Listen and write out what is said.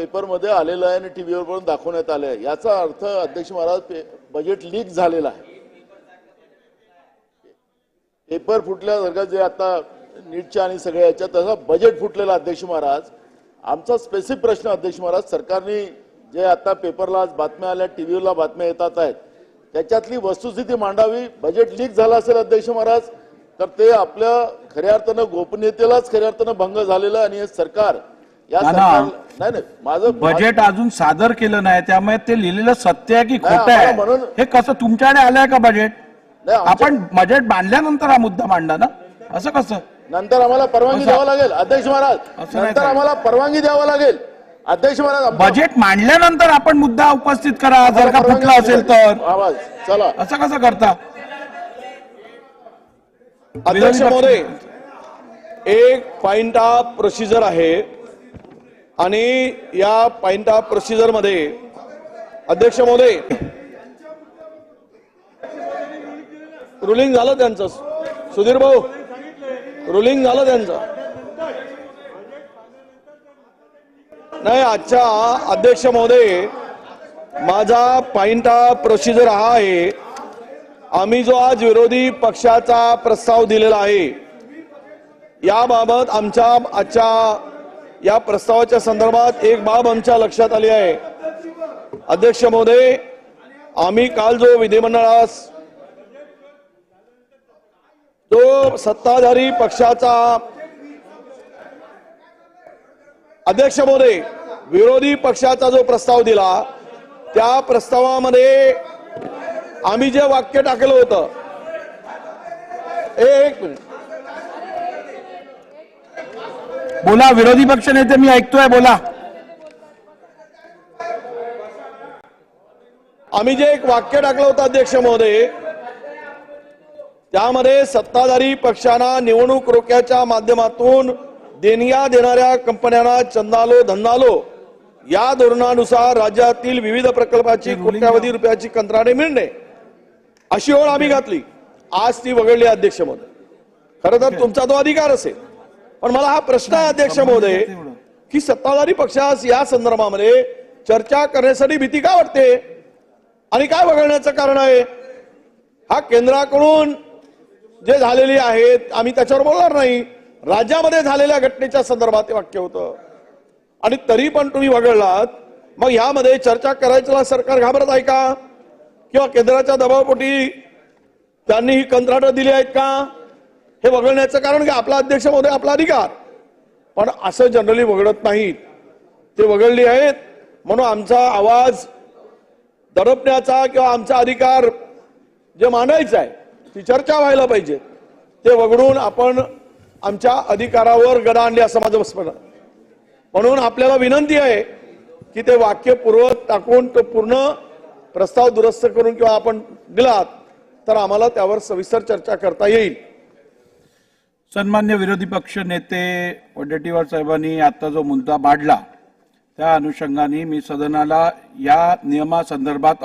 पेपरमध्ये आलेलं आहे आणि टीव्हीवर पण दाखवण्यात आलं आहे. याचा अर्थ अध्यक्ष महाराज बजेट लीक झालेला आहे. पेपर फुटल्यासारखं जे आता नीटच्या आणि सगळ्या याच्यात बजेट फुटलेला अध्यक्ष महाराज. आमचा स्पेसिफिक प्रश्न अध्यक्ष महाराज सरकारने जे आता पेपरला आज बातम्या आल्या टीव्हीला बातम्या येतात आहेत त्याच्यातली वस्तुस्थिती मांडावी. बजेट लीक झाला असेल अध्यक्ष महाराज तर ते आपल्या खऱ्या अर्थानं गोपनीयतेलाच खऱ्या अर्थानं भंग झालेला आणि हे सरकार या ना, ना. सरकार नाही नाही माझं बजेट अजून सादर केलं नाही त्यामुळे ते लिहिलेलं सत्य आहे की नाही, खोटं आम्हाला आहे? म्हणून- हे कसं तुमच्याकडे आलंय का बजेट? नाही, आमच्या- आपण बजेट बांधल्यानंतर हा मुद्दा मांडला ना? असं कसं? नंतर आम्हाला परवानगी असं- द्यावं लागेल अध्यक्ष महाराज. असं नाही नंतर. आम्हाला परवानगी द्यावं लागेल. अध्यक्ष महाराज आमचा- बजेट मांडल्यानंतर आपण मुद्दा उपस्थित करा जर का परवानगी फुटला असेल द्यावी. तर. आवाज चला. असं कसं करता? अध्यक्ष महोदय एक पॉइंट ऑफ प्रोसिजर आहे. आणि या पॉइंट ऑफ प्रोसिजरमध्ये अध्यक्ष महोदय रुलिंग झालं त्यांचं. सुधीर भाऊ रुलिंग झालं त्यांचं. नाही आजच्या अध्यक्ष महोदय माझा पॉइंट ऑफ प्रोसिजर हा आहे आम्ही जो आज विरोधी पक्षाचा प्रस्ताव दिलेला आहे याबाबत आमच्या आजच्या या प्रस्तावाच्या संदर्भात एक बाब आमच्या लक्षात आली आहे. अध्यक्ष महोदय आम्ही काल जो विधिमंडळास जो सत्ताधारी पक्षाचा अध्यक्ष महोदय विरोधी पक्षाचा जो प्रस्ताव दिला त्या प्रस्तावामध्ये आम्ही जे वाक्य टाकलं होतं एक मिनिट. बोला विरोधी पक्ष नेते मी ऐकतोय बोला. आम्ही जे एक वाक्य टाकलं होतं अध्यक्ष महोदय त्यामध्ये सत्ताधारी पक्षांना निवडणूक रोख्याच्या माध्यमातून देणग्या देणाऱ्या कंपन्यांना चंदालो धंदालो या धोरणानुसार राज्यातील विविध प्रकल्पाची कोट्यावधी रुपयाची कंत्राटे मिळणे अशी ओळ आम्ही घातली. आज ती वगळली अध्यक्ष महोदय. खरं तर तुमचा तो अधिकार असेल. पण मला हा प्रश्न आहे अध्यक्ष महोदय की सत्ताधारी पक्षास या संदर्भामध्ये चर्चा करण्यासाठी भीती का वाटते? आणि काय वगळण्याचं कारण आहे? हा केंद्राकडून जे झालेली आहेत आम्ही त्याच्यावर बोलणार नाही. राज्यामध्ये झालेल्या घटनेच्या संदर्भात ते वाक्य होतं. आणि तरी पण तुम्ही वगळलात मग ह्यामध्ये चर्चा करायचं सरकार घाबरत आहे का? किंवा केंद्राच्या दबावापोटी त्यांनी ही कंत्राटं दिली आहेत का? हे वगळण्याचं कारण काय आपला अध्यक्ष महोदय आपला अधिकार. पण असं जनरली वगळत नाहीत. ते वगळली आहेत. म्हणून आमचा आवाज दडपण्याचा किंवा आमचा अधिकार जे मांडायचा आहे ती चर्चा व्हायला पाहिजे. ते वगळून आपण आमच्या अधिकारावर गदा आणली असं माझं स्मरण म्हणून आपल्याला विनंती आहे की ते वाक्य पूर्वक टाकून तो पूर्ण प्रस्ताव दुरुस्त करून किंवा आपण दिलात तर आम्हाला त्यावर सविस्तर चर्चा करता येईल. सन्मान्य विरोधी पक्ष नेते वडेट्टीवार साहेबांनी आता जो मुद्दा मांडला त्या अनुषंगाने मी सदनाला या नियमासंदर्भात